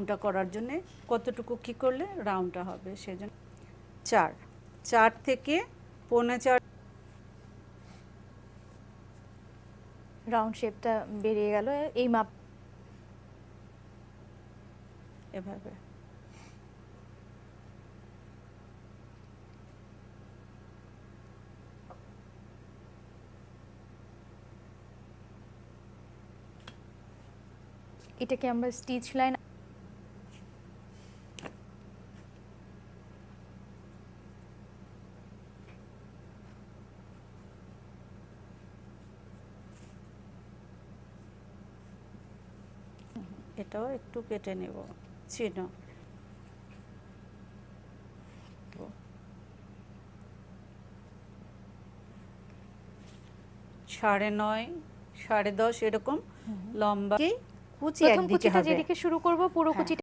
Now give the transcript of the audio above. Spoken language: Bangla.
রাউন্ডটা করার জন্য কতটুকু কি করলে রাউন্ডটা হবে সেজন্য চার। চার থেকে পৌনে চার রাউন্ড শেপটা বেরিয়ে গেল এই মাপ। এভাবে। এটাকে আমরা স্টিচ লাইন এটাও একটু কেটে নেব চিহ্ন সাড়ে নয় সাড়ে দশ এরকম লম্বা। কুচি কুচি একদিকে হবে। শুরু করব পুরো কুচি কুচিটা